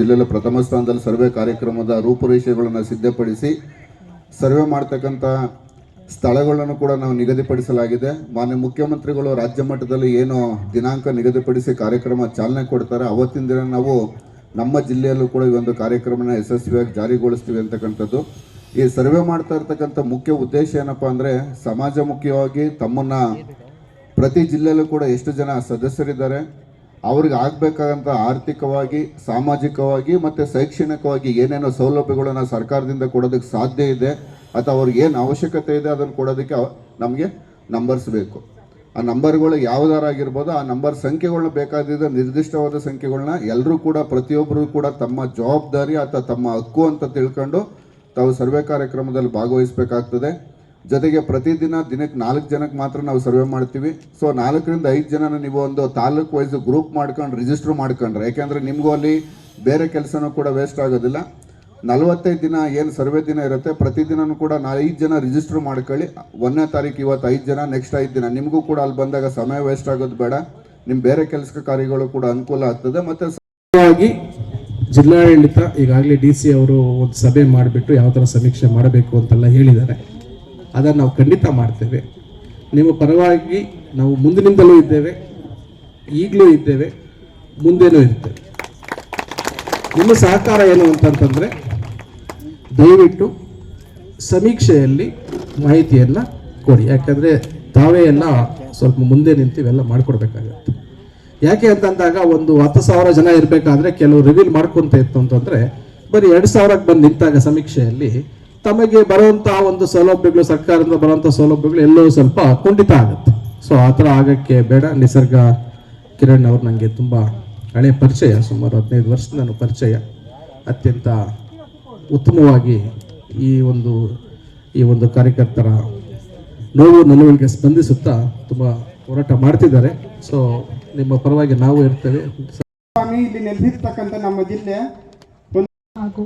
ಜಿಲ್ಲೆಯಲ್ಲಿ ಪ್ರಥಮ ಸ್ಥಾನದಲ್ಲಿ ಸರ್ವೆ ಕಾರ್ಯಕ್ರಮದ ರೂಪುರೇಷೆಗಳನ್ನು ಸಿದ್ಧಪಡಿಸಿ ಸರ್ವೆ ಮಾಡ್ತಕ್ಕಂಥ ಸ್ಥಳಗಳನ್ನು ಕೂಡ ನಾವು ನಿಗದಿಪಡಿಸಲಾಗಿದೆ. ಮಾನ್ಯ ಮುಖ್ಯಮಂತ್ರಿಗಳು ರಾಜ್ಯ ಮಟ್ಟದಲ್ಲಿ ಏನು ದಿನಾಂಕ ನಿಗದಿಪಡಿಸಿ ಕಾರ್ಯಕ್ರಮ ಚಾಲನೆ ಕೊಡ್ತಾರೆ, ಅವತ್ತಿನ ದಿನ ನಾವು ನಮ್ಮ ಜಿಲ್ಲೆಯಲ್ಲೂ ಕೂಡ ಈ ಒಂದು ಕಾರ್ಯಕ್ರಮನ ಯಶಸ್ವಿಯಾಗಿ ಜಾರಿಗೊಳಿಸ್ತೀವಿ ಅಂತಕ್ಕಂಥದ್ದು. ಈ ಸರ್ವೆ ಮಾಡ್ತಾ ಇರ್ತಕ್ಕಂಥ ಮುಖ್ಯ ಉದ್ದೇಶ ಏನಪ್ಪ ಅಂದರೆ ಸಮಾಜಮುಖಿಯಾಗಿ ತಮ್ಮನ್ನು ಪ್ರತಿ ಜಿಲ್ಲೆಯಲ್ಲೂ ಕೂಡ ಎಷ್ಟು ಜನ ಸದಸ್ಯರಿದ್ದಾರೆ ಅವ್ರಿಗೆ ಆಗಬೇಕಾದಂಥ ಆರ್ಥಿಕವಾಗಿ, ಸಾಮಾಜಿಕವಾಗಿ ಮತ್ತು ಶೈಕ್ಷಣಿಕವಾಗಿ ಏನೇನೋ ಸೌಲಭ್ಯಗಳನ್ನು ಸರ್ಕಾರದಿಂದ ಕೊಡೋದಕ್ಕೆ ಸಾಧ್ಯ ಇದೆ ಅಥವಾ ಅವ್ರಿಗೆ ಏನು ಅವಶ್ಯಕತೆ ಇದೆ ಅದನ್ನು ಕೊಡೋದಕ್ಕೆ ನಮಗೆ ನಂಬರ್ಸ್ ಬೇಕು. ಆ ನಂಬರ್ಗಳು ಯಾವುದಾರಾಗಿರ್ಬೋದು ಆ ನಂಬರ್ ಸಂಖ್ಯೆಗಳನ್ನ ಬೇಕಾದಿದ್ದ ನಿರ್ದಿಷ್ಟವಾದ ಸಂಖ್ಯೆಗಳನ್ನ ಎಲ್ಲರೂ ಕೂಡ ಪ್ರತಿಯೊಬ್ಬರು ಕೂಡ ತಮ್ಮ ಜವಾಬ್ದಾರಿ ಅಥವಾ ತಮ್ಮ ಹಕ್ಕು ಅಂತ ತಿಳ್ಕೊಂಡು ತಾವು ಸರ್ವೆ ಕಾರ್ಯಕ್ರಮದಲ್ಲಿ ಭಾಗವಹಿಸಬೇಕಾಗ್ತದೆ. ಜೊತೆಗೆ ಪ್ರತಿದಿನ ದಿನಕ್ಕೆ ನಾಲ್ಕು ಜನಕ್ಕೆ ಮಾತ್ರ ನಾವು ಸರ್ವೆ ಮಾಡ್ತೀವಿ. ಸೊ ನಾಲ್ಕರಿಂದ ಐದು ಜನನ ನೀವು ಒಂದು ತಾಲೂಕು ವೈಸ್ ಗ್ರೂಪ್ ಮಾಡ್ಕೊಂಡು ರಿಜಿಸ್ಟರ್ ಮಾಡ್ಕೊಂಡ್ರೆ, ಯಾಕೆಂದರೆ ನಿಮಗೂ ಅಲ್ಲಿ ಬೇರೆ ಕೆಲಸನೂ ಕೂಡ ವೇಸ್ಟ್ ಆಗೋದಿಲ್ಲ. ನಲವತ್ತೈದು ದಿನ ಏನು ಸರ್ವೆ ದಿನ ಇರುತ್ತೆ, ಪ್ರತಿದಿನನೂ ಕೂಡ ನಾ ಐದು ಜನ ರಿಜಿಸ್ಟರ್ ಮಾಡ್ಕೊಳ್ಳಿ. ಒಂದನೇ ತಾರೀಕು ಇವತ್ತು ಐದು ಜನ ನೆಕ್ಸ್ಟ್ ಐದು ದಿನ. ನಿಮಗೂ ಕೂಡ ಅಲ್ಲಿ ಬಂದಾಗ ಸಮಯ ವೇಸ್ಟ್ ಆಗೋದು ಬೇಡ. ನಿಮ್ಮ ಬೇರೆ ಕೆಲಸ ಕಾರ್ಯಗಳು ಕೂಡ ಅನುಕೂಲ ಆಗ್ತದೆ. ಮತ್ತು ಜಿಲ್ಲಾಡಳಿತ ಈಗಾಗಲೇ ಡಿ ಸಿ ಅವರು ಒಂದು ಸಭೆ ಮಾಡಿಬಿಟ್ಟು ಯಾವ ಥರ ಸಮೀಕ್ಷೆ ಮಾಡಬೇಕು ಅಂತೆಲ್ಲ ಹೇಳಿದ್ದಾರೆ. ಅದನ್ನು ನಾವು ಖಂಡಿತ ಮಾಡ್ತೇವೆ. ನಿಮ್ಮ ಪರವಾಗಿ ನಾವು ಮುಂದಿನಿಂದಲೂ ಇದ್ದೇವೆ. ಈಗಲೂ ಇದ್ದೇವೆ. ಮುಂದೇನೂ ಇರ್ತೇವೆ ನಿಮ್ಮ ಸಹಕಾರ ಏನು ಅಂತಂತಂದರೆ, ದಯವಿಟ್ಟು ಸಮೀಕ್ಷೆಯಲ್ಲಿ ಮಾಹಿತಿಯನ್ನು ಕೊಡಿ. ಯಾಕಂದರೆ ತಾವೇ ಎಲ್ಲ ಸ್ವಲ್ಪ ಮುಂದೆ ನಿಂತು ಇವೆಲ್ಲ ಮಾಡಿಕೊಡ್ಬೇಕಾಗತ್ತೆ. ಯಾಕೆ ಅಂತಂದಾಗ ಒಂದು ಹತ್ತು ಸಾವಿರ ಜನ ಇರಬೇಕಾದ್ರೆ ಕೆಲವು ರಿವೀಲ್ ಮಾಡ್ಕೊತ ಇತ್ತು ಅಂತಂದರೆ, ಬರೀ ಎರಡು ಸಾವಿರಕ್ಕೆ ಬಂದು ನಿಂತಾಗ ಸಮೀಕ್ಷೆಯಲ್ಲಿ ತಮಗೆ ಬರುವಂತಹ ಒಂದು ಸೌಲಭ್ಯಗಳು, ಸರ್ಕಾರದಿಂದ ಬರುವಂತಹ ಸೌಲಭ್ಯಗಳು ಎಲ್ಲವೂ ಸ್ವಲ್ಪ ಕುಂಠಿತ ಆಗುತ್ತೆ. ಸೊ ಆ ಥರ ಆಗಕ್ಕೆ ಬೇಡ. ನಿಸರ್ಗ ಕಿರಣ್ ಅವರು ನನಗೆ ತುಂಬ ಹಳೆ ಪರಿಚಯ. ಸುಮಾರು ಹದಿನೈದು ವರ್ಷದ ನಾನು ಪರಿಚಯ. ಅತ್ಯಂತ ಉತ್ತಮವಾಗಿ ಈ ಒಂದು ಈ ಒಂದು ಕಾರ್ಯಕರ್ತರ ನೋವು ನಲುವಳಿಗೆ ಸ್ಪಂದಿಸುತ್ತಾ ತುಂಬ ಹೋರಾಟ ಮಾಡ್ತಿದ್ದಾರೆ. ಸೊ ನಿಮ್ಮ ಪರವಾಗಿ ನಾವು ಇರ್ತೇವೆ. ಸ್ವಾಮಿ, ಇಲ್ಲಿ ನೆಲೆಸಿರ್ತಕ್ಕಂಥ ನಮ್ಮ ಜಿಲ್ಲೆ ಹಾಗೂ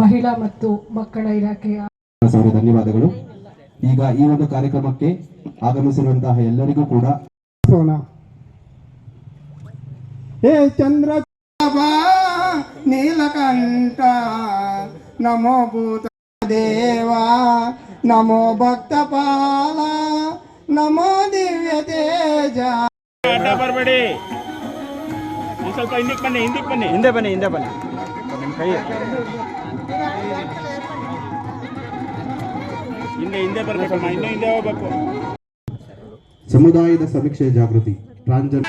ಮಹಿಳಾ ಮತ್ತು ಮಕ್ಕಳ ಇಲಾಖೆಯ ಸಾವಿರ ಧನ್ಯವಾದಗಳು. ಈಗ ಈ ಒಂದು ಕಾರ್ಯಕ್ರಮಕ್ಕೆ ಆಗಮಿಸಿರುವಂತಹ ಎಲ್ಲರಿಗೂ ಕೂಡ ಸೋನ ಹೇ ಚಂದ್ರ ನೀಲಕಂಠ ನಮೋ ಭೂತ ದೇವಾ ನಮೋ ಭಕ್ತಪಾಲ ನಮೋ ದಿವ್ಯ ತೇಜ. ಬರಬೇಡಿ. ಸ್ವಲ್ಪ ಹಿಂದಕ್ಕೆ ಬನ್ನಿ ಹಿಂದಕ್ಕೆ ಬನ್ನಿ. ಹಿಂದೆ ಬನ್ನಿ ಹಿಂದೆ ಬನ್ನಿ. ನಿಮ್ಮ ಕೈ ಹಿಂದೆ ಹಿಂದೆ ಬರ್ಬೇಕಮ್ಮ ಇನ್ನೂ ಹಿಂದೆ ಹೋಗ್ಬೇಕು. ಸಮುದಾಯದ ಸಮೀಕ್ಷೆ ಜಾಗೃತಿ ಟ್ರಾನ್ಜನ್